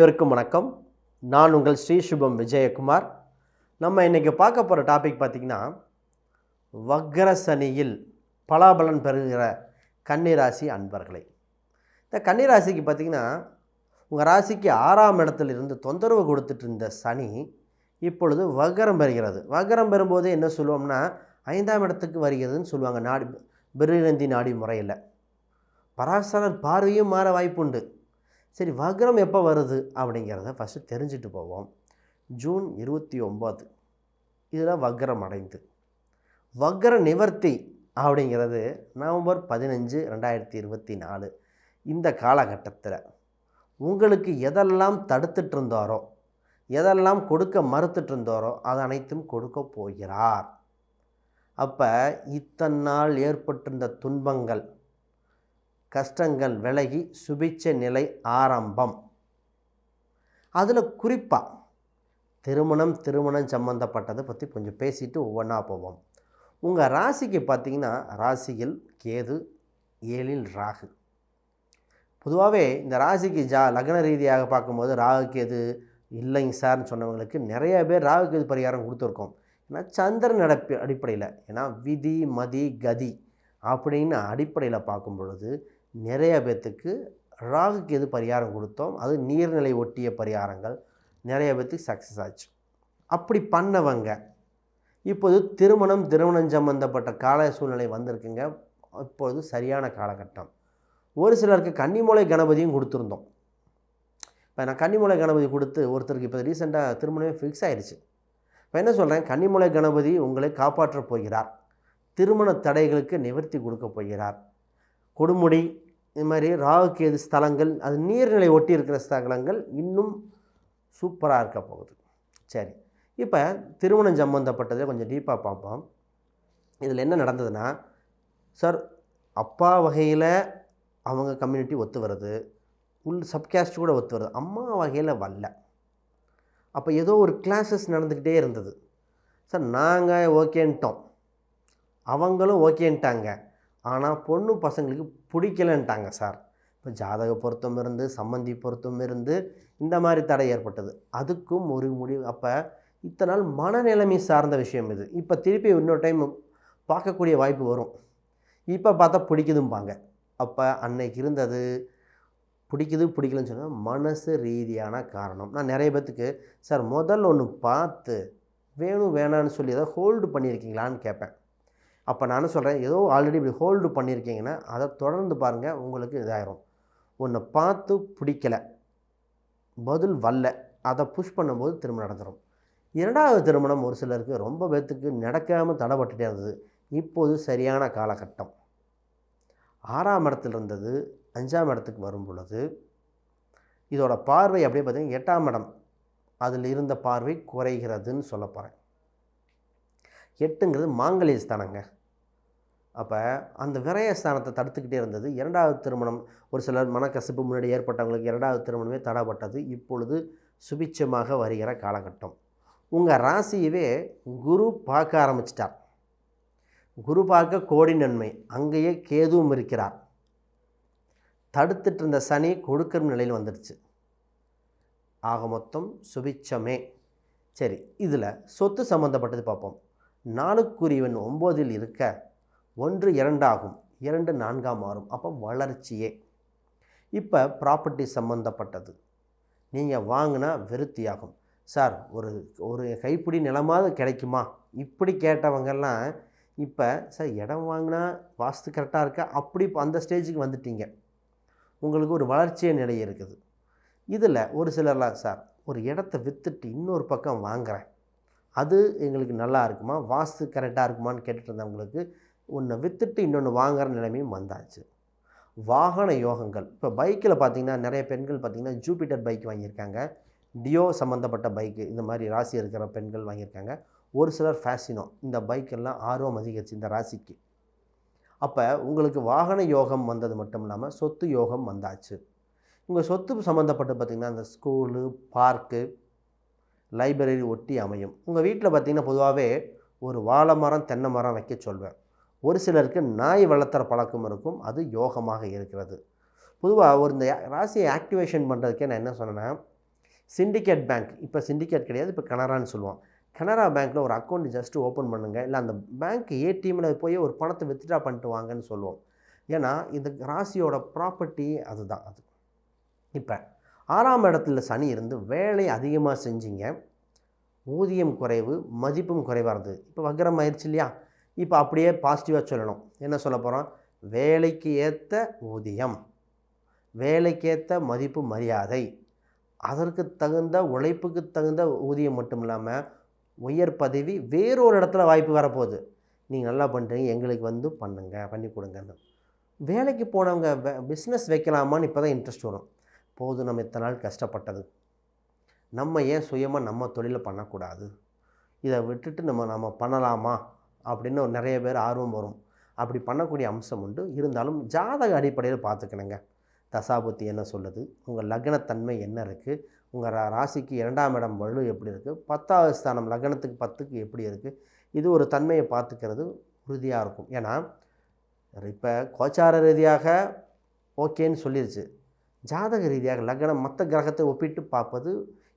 அனைவருக்கும் வணக்கம். நான் உங்கள் ஸ்ரீ சுபம் விஜயகுமார். நம்ம இன்றைக்கி பார்க்க போகிற டாபிக் பார்த்திங்கன்னா வக்ர சனியில் பலாபலன் பெறுகிற கன்னிராசி அன்பர்களை. இந்த கன்னிராசிக்கு பார்த்திங்கன்னா உங்கள் ராசிக்கு ஆறாம் இடத்துல இருந்து தொந்தரவு கொடுத்துட்டு இருந்த சனி இப்பொழுது வக்ரம் பெறுகிறது. வக்ரம் பெறும்போது என்ன சொல்லுவோம்னா ஐந்தாம் இடத்துக்கு வருகிறதுன்னு சொல்லுவாங்க. நாடி பிரிரந்தி நாடி முறையில். பராசரர் பார்வையும் மாற வாய்ப்புண்டு. சரி வக்ரம் எப்போ வருது அப்படிங்கிறத ஃபஸ்ட்டு தெரிஞ்சுட்டு போவோம். ஜூன் இருபத்தி ஒம்பது இதில் வக்ரம் அடைந்து. வக்ர நிவர்த்தி அப்படிங்கிறது நவம்பர் பதினஞ்சு ரெண்டாயிரத்தி இருபத்தி நாலு இந்த காலகட்டத்தில். உங்களுக்கு எதெல்லாம் தடுத்துட்டு இருந்தாரோ எதெல்லாம் கொடுக்க மறுத்துட்டு இருந்தாரோ அது அனைத்தும் கொடுக்க போகிறார். அப்போ இத்தனை நாள் ஏற்பட்டிருந்த துன்பங்கள் கஷ்டங்கள் விலகி சுபிச்ச நிலை ஆரம்பம். அதில் குறிப்பாக திருமணம் திருமணம் சம்மந்தப்பட்டதை பற்றி கொஞ்சம் பேசிட்டு ஒவ்வொன்றா போவோம். உங்கள் ராசிக்கு பார்த்தீங்கன்னா ராசியில் கேது ஏழில் ராகு. பொதுவாகவே இந்த ராசிக்கு ஜா லக்ன ரீதியாக பார்க்கும்போது ராகு கேது இல்லைங்க சார்னு சொன்னவங்களுக்கு நிறைய பேர் ராகு கேது பரிகாரம் கொடுத்துருக்கோம். ஏன்னா சந்திரன் அடிப்ப அடிப்படையில். ஏன்னா விதி மதி கதி அப்படின்னு அடிப்படையில் பார்க்கும் பொழுது நிறைய பேர்த்துக்கு ராகுக்கு எது பரிகாரம் கொடுத்தோம்? அது நீர்நிலை ஒட்டிய பரிகாரங்கள். நிறைய பேர்த்துக்கு சக்ஸஸ் ஆச்சு. அப்படி பண்ணவங்க இப்போது திருமணம் திருமணம் சம்பந்தப்பட்ட கால சூழ்நிலை வந்திருக்குங்க. இப்பொழுது சரியான காலகட்டம். ஒரு சிலருக்கு கன்னிமூலை கணபதியும் கொடுத்துருந்தோம். இப்போ நான் கன்னிமூலை கணபதி கொடுத்து ஒருத்தருக்கு இப்போ ரீசெண்டாக திருமணமே ஃபிக்ஸ் ஆயிடுச்சு இப்போ என்ன சொல்கிறேன் கன்னிமூலை கணபதி உங்களை காப்பாற்றப் போகிறார். திருமண தடைகளுக்கு நிவர்த்தி கொடுக்க போகிறார். கொடுமுடி இது மாதிரி ராகுக்கேது ஸ்தலங்கள் அது நீர்நிலை ஒட்டி இருக்கிற ஸ்தலங்கள் இன்னும் சூப்பராக இருக்க போகுது. சரி இப்போ திருமணம் சம்மந்தப்பட்டதை கொஞ்சம் டீப்பாக பார்ப்போம். இதில் என்ன நடந்ததுன்னா சார் அப்பா வகையில் அவங்க கம்யூனிட்டி ஒத்து வருது உள் சப்காஸ்ட் கூட ஒத்து வருது அம்மா வகையில் வரல. அப்போ ஏதோ ஒரு கிளாஸஸ் நடந்துக்கிட்டே இருந்தது. சார் நாங்கள் ஓகேன்ட்டோம். அவங்களும் ஓகேன்ட்டாங்க. ஆனால் பொண்ணு பசங்களுக்கு பிடிக்கலன்ட்டாங்க சார். இப்போ ஜாதக பொருத்தம் இருந்து சம்மந்தி பொருத்தம் இருந்து இந்த மாதிரி தடை ஏற்பட்டது. அதுக்கும் ஒரு முடிவு. அப்போ இத்தனை நாள் மனநிலைமை சார்ந்த விஷயம் இது. இப்போ திருப்பி இன்னொரு டைம் பார்க்கக்கூடிய வாய்ப்பு வரும். இப்போ பார்த்தா பிடிக்குதும்பாங்க. அப்போ அன்னைக்கு இருந்தது பிடிக்குது பிடிக்கலன்னு சொன்னால் மனசு ரீதியான காரணம். நான் நிறைய பேர்த்துக்கு சார் முதல்ல ஒன்று பார்த்து வேணும் வேணான்னு சொல்லி எதாவது ஹோல்டு பண்ணியிருக்கீங்களான்னு கேட்பேன். அப்போ நானும் சொல்கிறேன் ஏதோ ஆல்ரெடி இப்படி ஹோல்டு பண்ணியிருக்கீங்கன்னா அதை தொடர்ந்து பாருங்கள் உங்களுக்கு இதாயிரும். ஒன்று பார்த்து பிடிக்கல பதில் வரல அதை புஷ் பண்ணும்போது திருமணம் நடந்துடும் இரண்டாவது திருமணம் ஒரு சிலருக்கு ரொம்ப பேர்த்துக்கு நடக்காமல் தடைப்பட்டுட்டே இருந்தது. இப்போது சரியான காலகட்டம். ஆறாம் இடத்துல இருந்தது அஞ்சாம் இடத்துக்கு வரும் பொழுது இதோட பார்வை அப்படியே பார்த்திங்கன்னா எட்டாம் இடம். அதில் இருந்த பார்வை குறைகிறதுன்னு சொல்ல போகிறேன் எட்டுங்கிறது மாங்கல்ய ஸ்தானங்க அப்போ அந்த விரயஸ்தானத்தை தடுத்துக்கிட்டே இருந்தது. இரண்டாவது திருமணம் ஒரு சிலர் மனக்கசப்பு முன்னாடி ஏற்பட்டவங்களுக்கு இரண்டாவது திருமணமே தடப்பட்டது. இப்பொழுது சுபிச்சமாக வருகிற காலகட்டம். உங்கள் ராசியவே குரு பார்க்க ஆரம்பிச்சிட்டார். குரு பார்க்க கோடி நன்மை. அங்கேயே கேதுவும் இருக்கிறார். தடுத்துட்டு இருந்த சனி கொடுக்கிற நிலையில் வந்துடுச்சு. ஆக மொத்தம் சுபிச்சமே சரி இதில் சொத்து சம்மந்தப்பட்டது பார்ப்போம். நாளுக்குரியவன் ஒம்போதில் இருக்க ஒன்று இரண்டாகும் இரண்டு நான்காம் மாறும். அப்போ வளர்ச்சியே. இப்போ ப்ராப்பர்ட்டி சம்மந்தப்பட்டது நீங்கள் வாங்கினா விருத்தியாகும். சார் ஒரு ஒரு கைப்பிடி நிலமாவது கிடைக்குமா? இப்படி கேட்டவங்கெல்லாம் இப்போ சார் இடம் வாங்கினா வாஸ்து கரெக்டாக இருக்கா? அப்படி இப்போ அந்த ஸ்டேஜுக்கு வந்துட்டீங்க. உங்களுக்கு ஒரு வளர்ச்சிய நிலை இருக்குது. இதில் ஒரு சிலர்லாம் சார் ஒரு இடத்த விற்றுட்டு இன்னொரு பக்கம் வாங்குகிறேன் அது எங்களுக்கு நல்லா இருக்குமா? வாஸ்து கரெக்டாக இருக்குமான்னு கேட்டுட்டு இருந்தவங்களுக்கு ஒன்று விற்றுட்டு இன்னொன்று வாங்குற நிலைமையும் வந்தாச்சு. வாகன யோகங்கள். இப்போ பைக்கில் பார்த்தீங்கன்னா நிறைய பெண்கள் பார்த்திங்கன்னா ஜூபிட்டர் பைக் வாங்கியிருக்காங்க. டியோ சம்மந்தப்பட்ட பைக்கு இந்த மாதிரி ராசி இருக்கிற பெண்கள் வாங்கியிருக்காங்க. ஒரு சிலர் ஃபேஷினோ இந்த பைக்கெல்லாம் ஆர்வம் அதிகரிச்சு இந்த ராசிக்கு. அப்போ உங்களுக்கு வாகன யோகம் வந்தது மட்டும் இல்லாமல் சொத்து யோகம் வந்தாச்சு. உங்கள் சொத்து சம்மந்தப்பட்டு பார்த்திங்கன்னா அந்த ஸ்கூலு பார்க்கு லைப்ரரி ஒட்டி அமையும். உங்கள் வீட்டில் பார்த்திங்கன்னா பொதுவாகவே ஒரு வாழை மரம் தென்னை மரம் வைக்க சொல்வேன். ஒரு சிலருக்கு நாய் வளர்த்துற பழக்கம் இருக்கும். அது யோகமாக இருக்கிறது. பொதுவாக ஒரு இந்த ராசியை ஆக்டிவேஷன் பண்ணுறதுக்கே நான் என்ன சொன்னேன்னா சிண்டிகேட் பேங்க் இப்போ சிண்டிகேட் கிடையாது இப்போ கனரான்னு சொல்லுவான். கனரா பேங்க்கில் ஒரு அக்கௌண்ட் ஜஸ்ட்டு ஓப்பன் பண்ணுங்கள் இல்லை அந்த பேங்க் ஏடிஎம்மில் போய் ஒரு பணத்தை வித்ட்ரா பண்ணிட்டு வாங்கன்னு சொல்லுவோம். ஏன்னா இந்த ராசியோட ப்ராப்பர்ட்டி அதுதான். அது இப்போ ஆறாம் இடத்துல சனி இருந்து வேலை அதிகமாக செஞ்சீங்க. ஊதியம் குறைவு மதிப்பும் குறைவாக இருந்தது. இப்போ வக்கரம் ஆயிடுச்சு இல்லையா? இப்போ அப்படியே பாசிட்டிவாக சொல்லணும். என்ன சொல்ல போகிறோம் வேலைக்கு ஏற்ற ஊதியம் வேலைக்கேற்ற மதிப்பு மரியாதை. அதற்கு தகுந்த உழைப்புக்கு தகுந்த ஊதியம் மட்டும் இல்லாமல் உயர் பதவி வேறொரு இடத்துல வாய்ப்பு வரப்போகுது. நீங்கள் நல்லா பண்ணுறீங்க எங்களுக்கு வந்து பண்ணுங்க பண்ணி கொடுங்கன்னு. வேலைக்கு போனவங்க பிஸ்னஸ் வைக்கலாமான்னு இப்போ தான் இன்ட்ரெஸ்ட் வரும். போதும் நம்ம இத்தனை நாள் கஷ்டப்பட்டது. நம்ம ஏன் சுயமாக நம்ம தொழிலை பண்ணக்கூடாது? இதை விட்டுட்டு நம்ம நம்ம பண்ணலாமா? அப்படின்னு ஒரு நிறைய பேர் ஆர்வம் வரும். அப்படி பண்ணக்கூடிய அம்சம் உண்டு. இருந்தாலும் ஜாதக அடிப்படையில் பார்த்துக்கணுங்க. தசாபுத்தி என்ன சொல்லுது? உங்கள் லக்னத்தன்மை என்ன இருக்குது உங்கள் ரா ராசிக்கு இரண்டாம் இடம் வலு எப்படி இருக்குது பத்தாவது ஸ்தானம் லக்னத்துக்கு பத்துக்கு எப்படி இருக்குது இது ஒரு தன்மையை பார்த்துக்கிறது உறுதியாக இருக்கும். ஏன்னா இப்போ கோச்சார ரீதியாக ஓகேன்னு சொல்லிருச்சு. ஜாதக ரீதியாக லக்னம் மற்ற கிரகத்தை ஒப்பிட்டு பார்ப்பது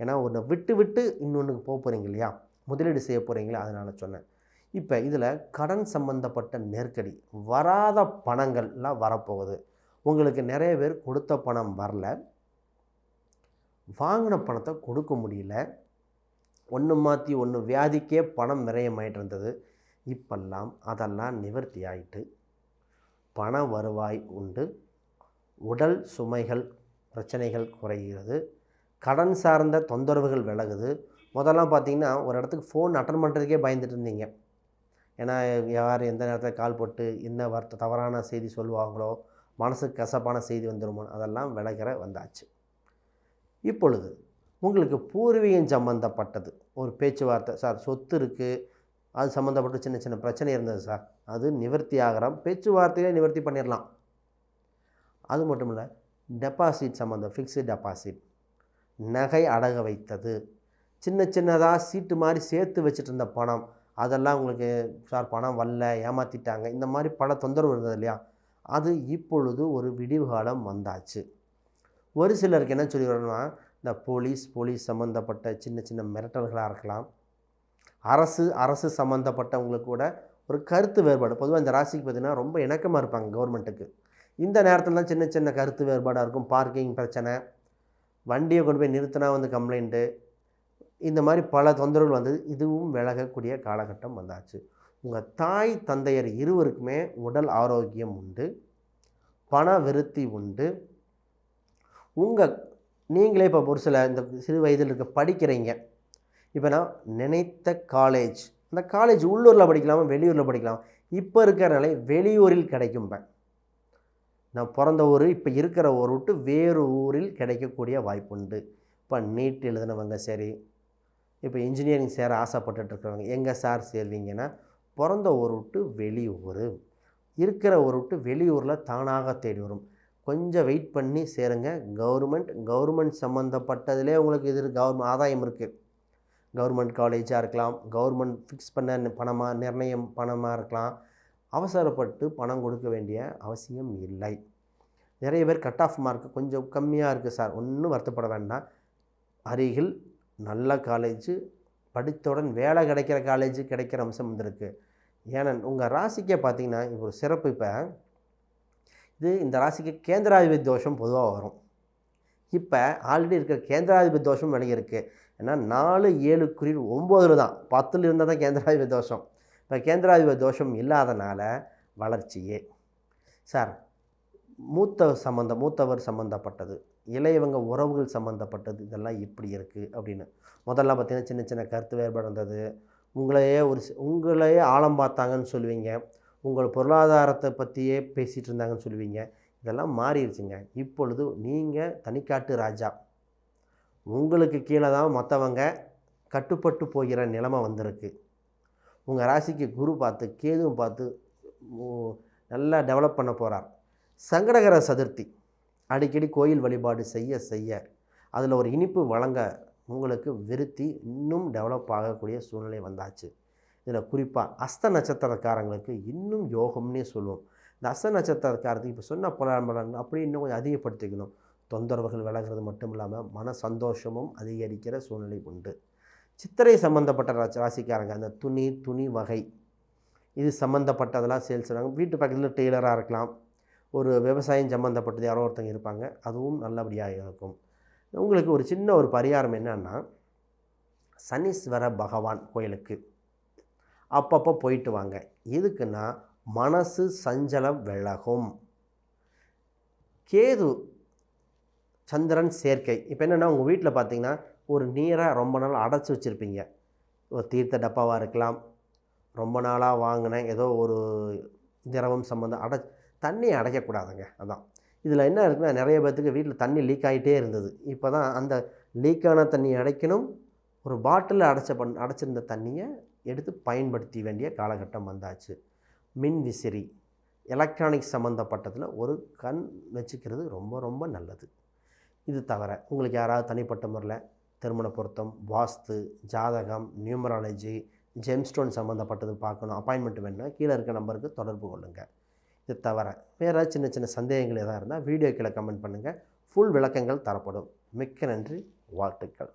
ஏன்னா ஒன்று விட்டு விட்டு இன்னொன்றுக்கு போக போகிறீங்க இல்லையா? முதலீடு செய்ய போகிறீங்களா அதனால் சொன்னேன். இப்போ இதில் கடன் சம்பந்தப்பட்ட நெருக்கடி வராத பணங்கள்லாம் வரப்போகுது. உங்களுக்கு நிறைய பேர் கொடுத்த பணம் வரல. வாங்கின பணத்தை கொடுக்க முடியல. ஒன்று மாற்றி ஒன்று வியாதிக்கே பணம் விரயமாயிட்டு இருந்தது. இப்பெல்லாம் அதெல்லாம் நிவர்த்தி ஆயிட்டு பண வருவாய் உண்டு. உடல் சுமைகள் பிரச்சனைகள் குறைகிறது. கடன் சார்ந்த தொந்தரவுகள் விலகுது. முதல்லாம் பார்த்திங்கன்னா ஒரு இடத்துக்கு ஃபோன் அட்டன் பண்ணுறதுக்கே பயந்துட்டு இருந்தீங்க. ஏன்னா யார் எந்த நேரத்தில் கால் போட்டு என்ன வார்த்தை தவறான செய்தி சொல்லுவாங்களோ மனசுக்கு கசப்பான செய்தி வந்துடுமோ அதெல்லாம் விலகிற வந்தாச்சு. இப்பொழுது உங்களுக்கு பூர்வீகம் சம்மந்தப்பட்டது ஒரு பேச்சுவார்த்தை சார் சொத்து இருக்குது அது சம்மந்தப்பட்ட சின்ன சின்ன பிரச்சனை இருந்தது சார். அது நிவர்த்தி ஆகிறோம். பேச்சுவார்த்தையிலே நிவர்த்தி பண்ணிடலாம் அது மட்டும் இல்லை டெபாசிட் சம்மந்தம் ஃபிக்ஸு டெபாசிட் நகை அடக வைத்தது. சின்ன சின்னதாக சீட்டு மாதிரி சேர்த்து வச்சுட்டு இருந்த பணம் அதெல்லாம் உங்களுக்கு சார் பணம் வரல ஏமாற்றிட்டாங்க இந்த மாதிரி பல தொந்தரவு இருந்தது இல்லையா? அது இப்பொழுது ஒரு விடிவு காலம் வந்தாச்சு. ஒரு சிலருக்கு என்ன சொல்லி வரணும்னா இந்த போலீஸ் போலீஸ் சம்மந்தப்பட்ட சின்ன சின்ன மிரட்டல்களாக இருக்கலாம். அரசு அரசு சம்மந்தப்பட்டவங்களுக்கு கூட ஒரு கருத்து வேறுபாடு. பொதுவாக இந்த ராசிக்கு பார்த்திங்கன்னா ரொம்ப இணக்கமாக இருப்பாங்க கவர்மெண்ட்டுக்கு இந்த நேரத்தில் தான் சின்ன சின்ன கருத்து வேறுபாடாக இருக்கும். பார்க்கிங் பிரச்சனை வண்டியை கொண்டு போய் நிறுத்தினா வந்து கம்ப்ளைண்ட்டு இந்த மாதிரி பல தொந்தரவுகள் வந்தது. இதுவும் விலகக்கூடிய காலகட்டம் வந்தாச்சு. உங்கள் தாய் தந்தையர் இருவருக்குமே உடல் ஆரோக்கியம் உண்டு. பண விருத்தி உண்டு. உங்கள் நீங்களே இப்போ ஒரு சில இந்த சிறு வயதில் இருக்க படிக்கிறீங்க. இப்போ நான் நினைத்த காலேஜ் அந்த காலேஜ் உள்ளூரில் படிக்கலாமா வெளியூரில் படிக்கலாம்? இப்போ இருக்கிற நிலை வெளியூரில் கிடைக்கும் நான் பிறந்த ஊர் இப்போ இருக்கிற ஊர் விட்டு வேறு ஊரில் கிடைக்கக்கூடிய வாய்ப்புண்டு இப்போ நீட் எழுதினவங்க சரி இப்போ இன்ஜினியரிங் சேர ஆசைப்பட்டுட்டு இருக்கிறவங்க எங்கே சார் சேர்வீங்கன்னா பிறந்த ஊர் விட்டு வெளியூர். இருக்கிற ஊர் விட்டு வெளியூரில் தானாக தேடி வரும். கொஞ்சம் வெயிட் பண்ணி சேருங்க. கவர்மெண்ட் கவர்மெண்ட் சம்மந்தப்பட்டதிலே உங்களுக்கு இது கவர்மெண்ட் ஆதாயம் இருக்குது கவர்மெண்ட் காலேஜாக இருக்கலாம். கவர்மெண்ட் ஃபிக்ஸ் பண்ண பணமாக நிர்ணயம் பணமாக இருக்கலாம். அவசரப்பட்டு பணம் கொடுக்க வேண்டிய அவசியம் இல்லை. நிறைய பேர் கட் ஆஃப் மார்க் கொஞ்சம் கம்மியாக இருக்குது சார் ஒன்றும் வருத்தப்பட வேண்டாம். அருகில் நல்ல காலேஜு படித்தவுடன் வேலை கிடைக்கிற காலேஜு கிடைக்கிற அம்சம் வந்திருக்கு ஏன்னா உங்கள் ராசிக்கே பார்த்தீங்கன்னா இப்போ ஒரு சிறப்பு இப்போ. இது இந்த ராசிக்கு கேந்திராதிபதி தோஷம் பொதுவாக வரும். இப்போ ஆல்ரெடி இருக்கிற கேந்திராதிபதி தோஷம் விலகி இருக்குது ஏன்னா நாலு ஏழு குறி ஒம்போதில் தான். பத்தில் இருந்தால் தான் கேந்திராதிபதி தோஷம். இப்போ கேந்திராதிபதி தோஷம் இல்லாதனால வளர்ச்சியே. சார் மூத்த சம்மந்தம் மூத்தவர் சம்மந்தப்பட்டது இளையவங்க உறவுகள் சம்மந்தப்பட்டது இதெல்லாம் இப்படி இருக்குது அப்படின்னு. முதல்ல பார்த்தீங்கன்னா சின்ன சின்ன கருத்து வேறுபாடு இருந்தது. உங்களையே ஒரு உங்களையே ஆழம் பார்த்தாங்கன்னு சொல்லுவீங்க. உங்கள் பொருளாதாரத்தை பற்றியே பேசிகிட்டு இருந்தாங்கன்னு சொல்லுவீங்க. இதெல்லாம் மாறிடுச்சுங்க. இப்பொழுது நீங்கள் தனிக்காட்டு ராஜா. உங்களுக்கு கீழே தான் மற்றவங்க கட்டுப்பட்டு போகிற நிலைமை வந்திருக்கு. உங்கள் ராசிக்கு குரு பார்த்து கேதுவும் பார்த்து நல்லா டெவலப் பண்ண போகிறார் சங்கடகர சதுர்த்தி. அடிக்கடி கோயில் வழிபாடு செய்ய செய்ய அதில் ஒரு இனிப்பு வழங்க உங்களுக்கு விருத்தி இன்னும் டெவலப் ஆகக்கூடிய சூழ்நிலை வந்தாச்சு. இதில் குறிப்பாக அஸ்த நட்சத்திரக்காரங்களுக்கு இன்னும் யோகம்னே சொல்லுவோம். இந்த அஸ்த நட்சத்திரக்காரத்துக்கு இப்போ சொன்ன பலன் பலன் அப்படி இன்னும் கொஞ்சம் அதிகப்படுத்திக்கணும். தொந்தரவுகள் விலகிறது மட்டும் இல்லாமல் மன சந்தோஷமும் அதிகரிக்கிற சூழ்நிலை உண்டு. சித்திரை சம்மந்தப்பட்ட ராசி ராசிக்காரங்க அந்த துணி துணி வகை. இது சம்மந்தப்பட்டதெல்லாம் சேல்ஸ் செய்கிறாங்க வீட்டு பக்கத்தில் டெய்லராக இருக்கலாம். ஒரு விவசாயம் சம்மந்தப்பட்டது யாரோ ஒருத்தங்க இருப்பாங்க அதுவும் நல்லபடியாக இருக்கும். உங்களுக்கு ஒரு சின்ன ஒரு பரிகாரம் என்னன்னா சனீஸ்வர பகவான் கோயிலுக்கு அப்பப்போ போயிட்டு வாங்க. எதுக்குன்னா மனசு சஞ்சலம் விலகும். கேது சந்திரன் சேர்க்கை. இப்போ என்னென்னா உங்கள் வீட்டில் பார்த்தீங்கன்னா ஒரு நீரை ரொம்ப நாள் அடைச்சி வச்சுருப்பீங்க. ஒரு தீர்த்த டப்பாவாக இருக்கலாம் ரொம்ப நாளாக வாங்கினேன் ஏதோ ஒரு திரவம் சம்மந்தம் அடை தண்ணி அடைக்கக்கூடாதுங்க அதான். இதில் என்ன இருக்குன்னா நிறைய பேர்த்துக்கு வீட்டில் தண்ணி லீக் ஆகிட்டே இருந்தது. இப்போ தான் அந்த லீக்கான தண்ணி அடைக்கணும் ஒரு பாட்டிலில் அடைச்ச பண் அடைச்சிருந்த தண்ணியை எடுத்து பயன்படுத்தி வேண்டிய காலகட்டம் வந்தாச்சு. மின் விசிறி எலக்ட்ரானிக்ஸ் சம்மந்தப்பட்டதில் ஒரு கண் வச்சுக்கிறது ரொம்ப ரொம்ப நல்லது. இது தவிர உங்களுக்கு யாராவது தனிப்பட்ட முறையில் திருமண பொருத்தம் வாஸ்து ஜாதகம் நியூமராலஜி ஜெம்ஸ்டோன் சம்மந்தப்பட்டது பார்க்கணும் அப்பாயின்மெண்ட் வேணும்னா கீழே இருக்க நம்பருக்கு தொடர்பு கொள்ளுங்கள் இது தவிர வேறு சின்ன சின்ன சந்தேகங்கள் எதாவது இருந்தால் வீடியோ கீழே கமெண்ட் பண்ணுங்கள் ஃபுல் விளக்கங்கள் தரப்படும். மிக்க நன்றி. வாழ்த்துக்கள்.